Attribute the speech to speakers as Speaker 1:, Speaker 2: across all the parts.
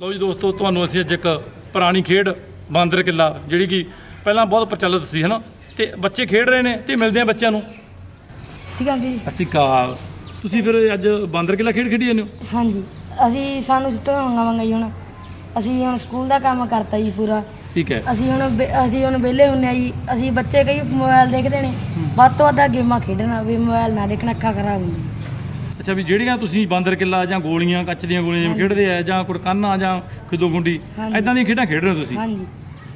Speaker 1: ਲਓ ਜੀ ਦੋਸਤੋ ਤੁਹਾਨੂੰ ਅਸੀਂ ਅੱਜ ਇੱਕ ਪੁਰਾਣੀ ਖੇਡ ਬਾਂਦਰ ਕਿੱਲਾ ਜਿਹੜੀ ਕਿ ਪਹਿਲਾਂ ਬਹੁਤ ਪ੍ਰਚਲਿਤ ਸੀ ਹਨਾ? ਤੇ ਬੱਚੇ ਖੇਡ ਰਹੇ ਨੇ ਤੇ ਮਿਲਦੇ ਆ ਬੱਚਿਆਂ ਨੂੰ।
Speaker 2: ਸੀਗਾ ਜੀ।
Speaker 1: ਅਸੀਂ ਕਾਲ ਤੁਸੀਂ ਫਿਰ ਅੱਜ ਬਾਂਦਰ ਕਿੱਲਾ ਖੇਡ ਖੇਡੀ ਜਾਂਦੇ ਹੋ?
Speaker 2: ਹਾਂਜੀ। ਅਸੀਂ ਸਾਨੂੰ ਛੁੱਟੀਆਂ ਮੰਗਾ ਮੰਗਾ ਜੀ ਹੁਣ। ਅਸੀਂ ਹੁਣ ਸਕੂਲ ਦਾ ਕੰਮ ਕਰਤਾ ਜੀ ਪੂਰਾ।
Speaker 1: ਠੀਕ ਹੈ।
Speaker 2: ਅਸੀਂ ਹੁਣ ਵਿ- ਅਸੀਂ ਹੁਣ ਵਿਹਲੇ ਹੁੰਨੇ ਆ ਜੀ। ਅਸੀਂ ਬੱਚੇ ਕਈ ਮੋਬਾਈਲ ਦੇਖਦੇ ਨੇ। ਵੱਧ ਤੋਂ ਵੱਧ ਗੇਮਾਂ ਖੇਡਣਾ ਵੀ ਮੋਬਾਈਲ ਨਾ ਦੇਖਣਾ ਅੱਖਾਂ ਖਰਾਬ ਹੁੰਦੀ
Speaker 1: ਅੱਛਾ ਵੀ ਜਿਹੜੀਆਂ ਤੁਸੀਂ ਬਾਂਦਰ ਕਿੱਲਾ ਜਾਂ ਗੋਲੀਆਂ ਕੱਚ ਦੀਆਂ ਗੋਲੀਆਂ ਜਿਵੇਂ ਖੇਡਦੇ ਆ ਜਾਂ ਕੁੜਕਾਨਾ ਜਾਂ ਖਿੱਦੋ ਗੁੰਡੀ। ਐਦਾਂ ਦੀਆਂ ਖੇਡਾਂ ਖੇਡ ਰਹੇ ਹੋ ਤੁਸੀਂ?
Speaker 2: ਹਾਂਜੀ।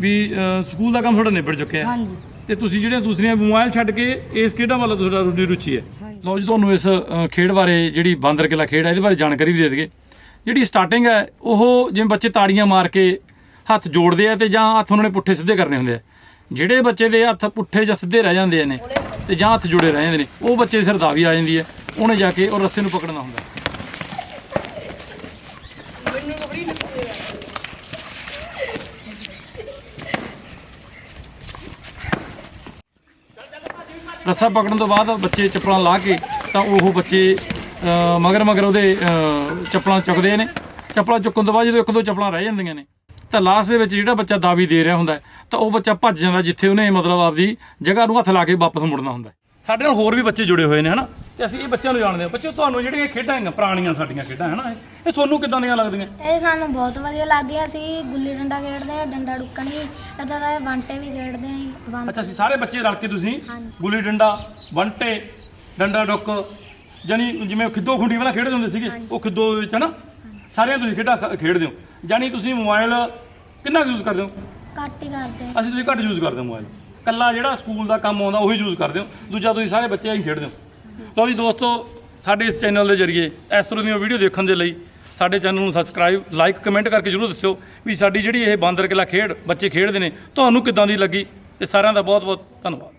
Speaker 1: ਵੀ ਸਕੂਲ ਦਾ ਕੰਮ ਤੁਹਾਡਾ ਨਿਬੜ ਚੁੱਕਿਆ
Speaker 2: ਹਾਂਜੀ।
Speaker 1: ਤੇ ਤੁਸੀਂ ਜਿਹੜੀਆਂ ਦੂਸਰੀਆਂ ਮੋਬਾਈਲ ਛੱਡ ਕੇ ਇਸ ਖੇਡਾਂ ਵੱਲ ਤੁਹਾਡਾ ਰੁਚੀ ਰੁਚੀ ਹੈ।
Speaker 2: ਹਾਂਜੀ।
Speaker 1: ਲਓ ਜੀ ਤੁਹਾਨੂੰ ਇਸ ਅ, ਖੇਡ ਬਾਰੇ ਜਿਹੜੀ ਬਾਂਦਰ ਕਿਲਾ ਖੇਡ ਹੈ ਇਹਦੇ ਬਾਰੇ ਜਾਣਕਾਰੀ ਵੀ ਦੇ ਦਈਏ। ਜਿਹੜੀ ਸਟਾਰਟਿੰਗ ਹੈ ਉਹ ਜਿਵੇਂ ਬੱਚੇ ਤਾੜੀਆਂ ਮਾਰ ਕੇ ਹੱਥ ਜੋੜਦੇ ਆ ਤੇ ਜਾਂ ਹੱਥ ਉਹਨਾਂ ਨੇ ਪੁੱਠੇ ਸਿੱਧੇ ਕਰਨੇ ਹੁੰਦੇ ਆ। ਜਿਹੜੇ ਬੱਚੇ ਦੇ ਹੱਥ ਪੁੱਠੇ ਜਾਂ ਸਿੱਧੇ ਰਹਿ ਜਾਂਦੇ ਨੇ ਤੇ ਜਾਂ ਹੱਥ ਜੁੜੇ ਰਹਿ ਜਾਂਦੇ ਨੇ ਉਹ ਬੱਚੇ ਦੀ ਸਿਰ ਦਾਵੀ ਆ ਜਾਂਦੀ ਹੈ। ਉਹਨੇ ਜਾ ਕੇ ਉਹ ਰੱਸੇ ਨੂੰ ਪਕੜਨਾ ਹੁੰਦਾ। ਰੱਸਾ ਪਕੜਨ ਤੋਂ ਬਾਅਦ ਬੱਚੇ ਚੱਪਲਾਂ ਲਾ ਕੇ ਤਾਂ ਉਹ ਬੱਚੇ ਮਗਰ ਮਗਰ ਉਹਦੇ ਚੱਪਲਾਂ ਚੁੱਕਦੇ ਨੇ। ਚੱਪਲਾਂ ਚੁੱਕਣ ਤੋਂ ਬਾਅਦ ਜਦੋਂ ਇੱਕ ਦੋ ਚੱਪਲਾਂ ਰਹਿ ਜਾਂਦੀਆਂ ਨੇ, ਤਾਂ ਲਾਸਟ ਦੇ ਵਿੱਚ ਜਿਹੜਾ ਬੱਚਾ ਦਾਵੀ ਦੇ ਰਿਹਾ ਹੁੰਦਾ, ਤਾਂ ਉਹ ਬੱਚਾ ਭੱਜ ਜਾਂਦਾ ਜਿੱਥੇ ਉਹਨੇ ਮਤਲਬ ਆਪਦੀ ਜਗ੍ਹਾ ਨੂੰ ਹੱਥ ਲਾ ਕੇ ਵਾਪਸ ਮੁੜਨਾ ਹੁੰਦਾ। ਸਾਡੇ ਨਾਲ ਹੋਰ ਵੀ ਬੱਚੇ ਜੁੜੇ ਹੋਏ ਨੇ, ਹਨਾ? ਤੇ ਅਸੀਂ ਇਹ ਬੱਚਿਆਂ ਨੂੰ ਜਾਣਦੇ ਹਾਂ। ਬੱਚੇ ਤੁਹਾਨੂੰ ਜਿਹੜੀਆਂ ਖੇਡਾਂ ਹੈਗੀਆਂ ਪੁਰਾਣੀਆਂ ਸਾਡੀਆਂ ਖੇਡਾਂ ਹਨਾ ਇਹ- ਇਹ ਤੁਹਾਨੂੰ ਕਿੱਦਾਂ ਦੀਆਂ ਲੱਗਦੀਆਂ?
Speaker 3: ਇਹ ਸਾਨੂੰ ਬਹੁਤ ਵਧੀਆ ਲੱਗਦੀਆਂ। ਸੀ ਗੁੱਲੀ ਡੰਡਾ ਖੇਡਦੇ ਆ ਡੰਡਾ ਡੁੱਕਣੀ ਇਦਾਂ ਦਾ ਬਾਂਟੇ ਵੀ ਖੇਡਦੇ ਆ ਜੀ
Speaker 1: ਅੱਛਾ ਅਸੀਂ ਸਾਰੇ ਬੱਚੇ ਰਲ ਕੇ ਤੁਸੀਂ
Speaker 3: ਹਾਂਜੀ।
Speaker 1: ਗੁੱਲੀ ਡੰਡਾ ਬੰਟੇ ਡੰਡਾ ਡੁੱਕ ਜਾਨੀ ਜਿਵੇਂ ਖਿੱਦੋ ਖੁੰਡੀ ਵਾਲਾ ਖੇਡਦੇ ਹੁੰਦੇ ਸੀਗੇ ਉਹ ਖਿੱਦੋ ਦੇ ਵਿੱਚ ਹਨਾ ਸਾਰੀਆਂ ਤੁਸੀਂ ਖੇਡਾਂ ਖ- ਖੇਡਦੇ ਹੋ। ਜਾਨੀ ਤੁਸੀਂ ਮੋਬਾਈਲ ਕਿੰਨਾ ਯੂਜ਼ ਕਰਦੇ ਹੋ?
Speaker 3: ਘੱਟ ਹੀ ਕਰਦੇ ਆ।
Speaker 1: ਅਸੀਂ ਤੁਸੀਂ ਘੱਟ ਯੂਜ਼ ਕਰਦੇ ਹੋ ਮੋਬਾਈਲ। ਕੱਲਾ ਜਿਹੜਾ ਸਕੂਲ ਦਾ ਕੰਮ ਆਉਂਦਾ ਉਹੀ ਯੂਜ਼ ਕਰਦੇ ਹੋ। ਦੂਜਾ ਤੁਸੀਂ ਸਾਰੇ ਬੱਚੇ ਆਹੀ ਖੇਡਦੇ ਹੋ। ਲਓ ਜੀ ਦੋਸਤੋ, ਸਾਡੇ ਇਸ ਚੈਨਲ ਦੇ ਜ਼ਰੀਏ, ਇਸ ਤਰ੍ਹਾਂ ਦੀਆਂ ਵੀਡੀਓ ਦੇਖਣ ਦੇ ਲਈ ਸਾਡੇ ਚੈਨਲ ਨੂੰ ਸਬਸਕ੍ਰਾਈਬ ਲਾਈਕ ਕਮੈਂਟ ਕਰਕੇ ਜਰੂਰ ਦੱਸਿਓ ਵੀ ਸਾਡੀ ਜਿਹੜੀ ਇਹ ਬਾਂਦਰ ਕਿਲਾ ਖੇਡ, ਬੱਚੇ ਖੇਡਦੇ ਨੇ, ਤੁਹਾਨੂੰ ਕਿੱਦਾਂ ਦੀ ਲੱਗੀ? ਤੇ ਸਾਰਿਆਂ ਦਾ ਬਹੁਤ ਬਹੁਤ ਧੰਨਵਾਦ।